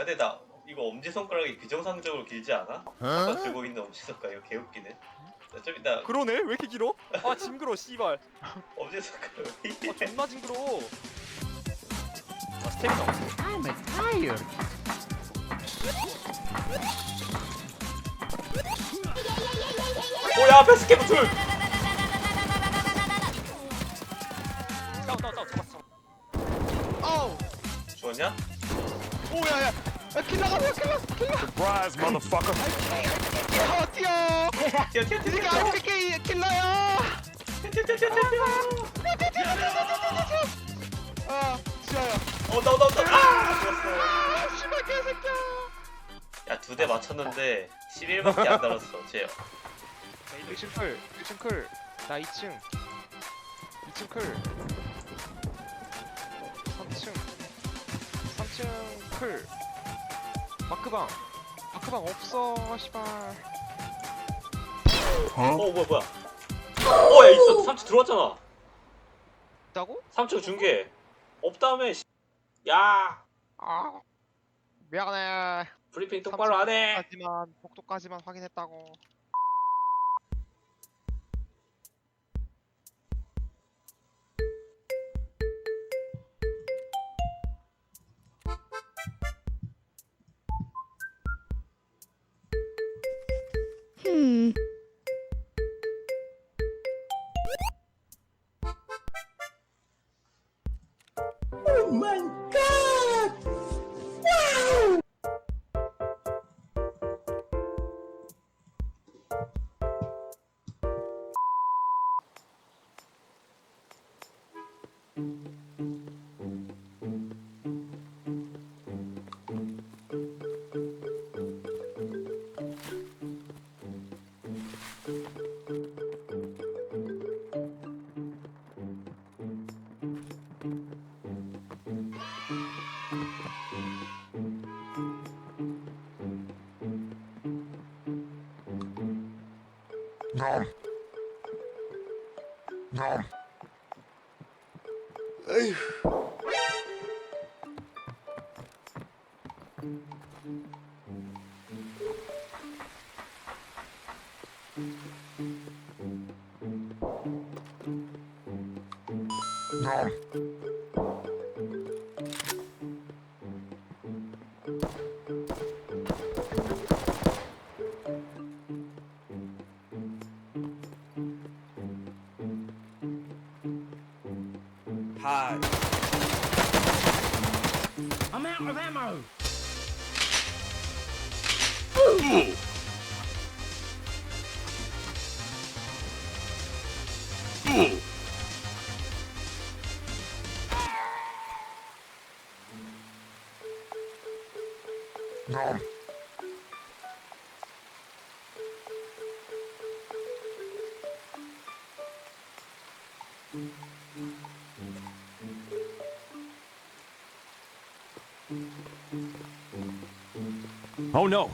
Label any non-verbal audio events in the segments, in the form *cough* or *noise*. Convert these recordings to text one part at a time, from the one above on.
근데 나 이거 엄지손가락이 비정상적으로 길지 않아? 아까 들고 있는 엄지손가락 이거 개웃기네 나 좀 이따 그러네 왜 이렇게 길어? 아 징그러 씨발 엄지손가락 왜아 이래 존나 징그러 아 스테미나 없어 I'm tired. 오야 앞에 스케브 둘! 다운 다운 다운 잡았어. 죽었냐? 오야야. 야, 킬 나가세요 킬 나. 킬 나. Surprise, motherfucker. 어 뛰어. 뛰어 뛰어 뛰어 이게 아프리카 킬러야. 뛰어 뛰어 뛰어 뛰어 아 지아야. 온다 온다 온다 아 죽었어 아 씨발 개새끼야. 야두 대 맞췄는데 11밖에 안 달았어 쟤 1층 클 1층 클나 2층 2층 클 3층 3층 클 마크방. 마크방 없어 씨발. 어? 뭐야 뭐야. 어야 있어. 3층 들어왔잖아. 있다고? 3층 중계. 없다며 씨. 야. 아 미안해. 브리핑 똑바로 안해 하지만 복도까지만 확인했다고 Hmm. Oh my god! Wow! Ngon Ngon Ây. Ngon Nom. I'm out of ammo. Ooh. Ooh. Nom. Oh no.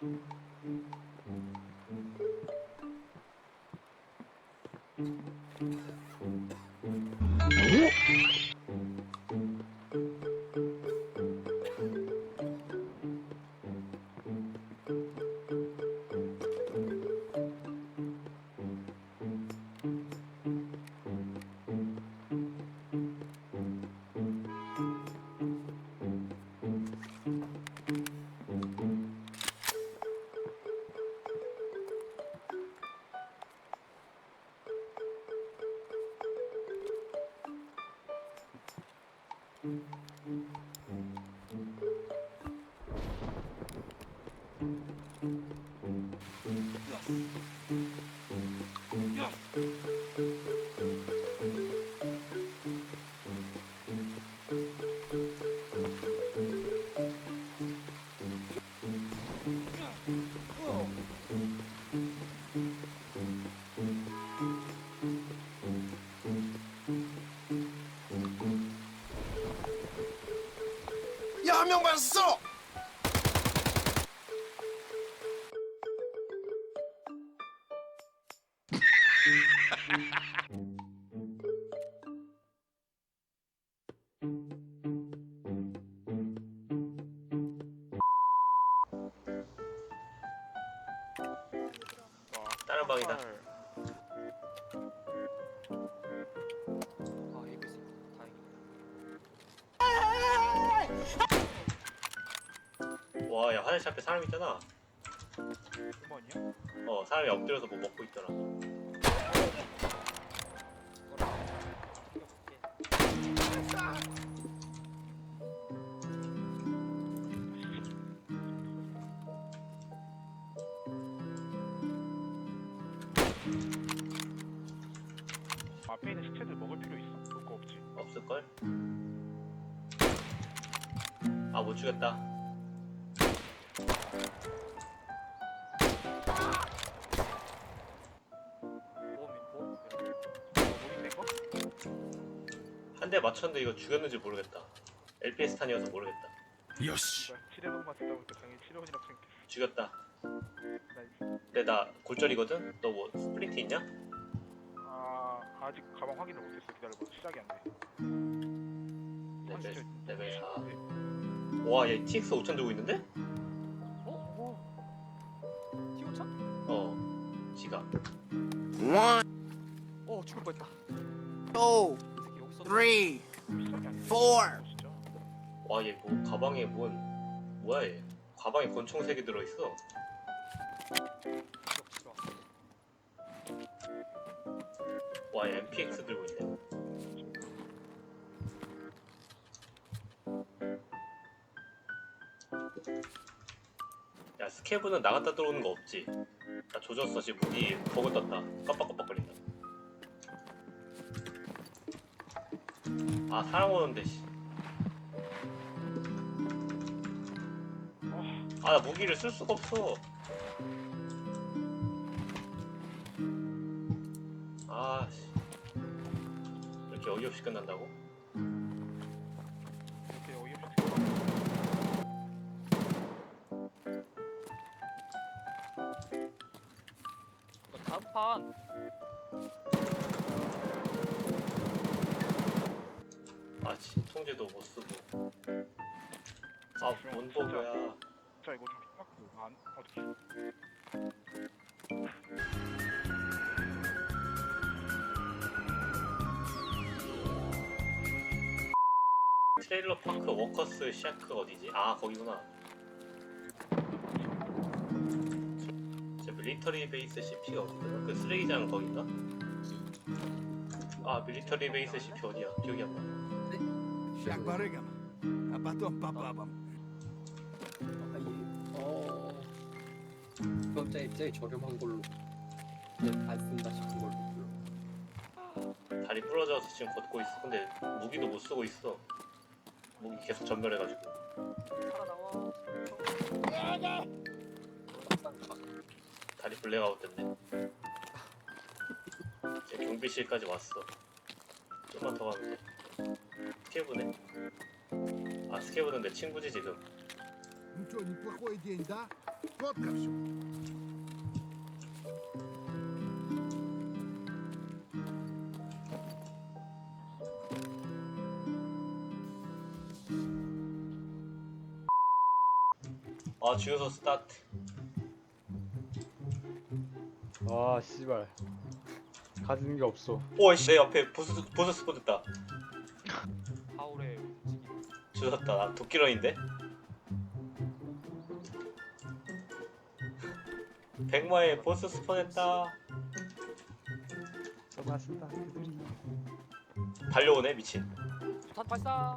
おっ Yes. 한명 맞았어! *laughs* 와, 야 화장실 앞에 사람 있잖아. 한번이요? 어, 사람이 엎드려서 뭐 먹고 있더라. 앞에 있는 시체들 먹을 필요 있어? 그거 없지. 없을걸? 아, 못 죽였다. 한 대 맞췄는데 이거 죽였는지 모르겠다. LPS 탄이어서 모르겠다. 요시. 치료동만 듣다 보니까 당연히 치료원이라고 생각했어. 죽였다. 나이스. 근데 나 골절이거든? 너 뭐 스프린트 있냐? 아 아직 가방 확인을 못했어. 기다려봐. 시작이 안 돼. 레벨, 레벨 4. 네. 와, 얘 TX 5000 들고 있는데? 지가. One, 어 죽을 뻔했다. two, 이 새끼 여기 있었 three, 시작이 안 돼. four. 진짜. 와, 얘 뭐 가방에 뭔 뭐야 얘? 가방에 권총 3개 들어 있어. 와, 얘 MPX 들고 있네. 야, 스케브는 나갔다 들어오는 거 없지? 나 조졌어, 지금 무기 버그 떴다. 깜빡깜빡거린다. 아, 사람 오는데, 씨. 아, 나 무기를 쓸 수가 없어. 아, 씨. 이렇게 어이없이 끝난다고? 판. 아, 진 통제도 못 쓰고. 아, 뭔 버그야. 자 이거 좀 심각하고 안 어떻게? 트레일러 파크 워커스 샤크 어디지? 아 거기구나. 밀리터리 베이스 CP가 어디더라? 그 쓰레기장 거긴가? 아 밀리터리 베이스 CP 어디야? 기억이 안 나. Barygam. A baton papabam. 아, 예. 어. 구독자 입장이 저렴한 걸로 그냥 안 쓴다 싶은 걸로. 다리 부러져서 지금 걷고 있어. 근데 무기도 못 쓰고 있어. 무기 계속 전멸해가지고. 다리 블랙아웃 됐네. 이제 경비실까지 왔어. 좀만 더 가면 돼. 스케브네. 아 스케브는 내 친구지 지금. Ну что, неплохой день, да? Фотка все. 아 주유소 스타트. 아 씨발 가지는 게 없어 오씨 내 옆에 보스 보스 스포 됐다. 하울의 움직임. 주웠다. 나 도끼런인데. 백마에 보스 스폰했다. 그들이 달려오네 미친. 탄 발사.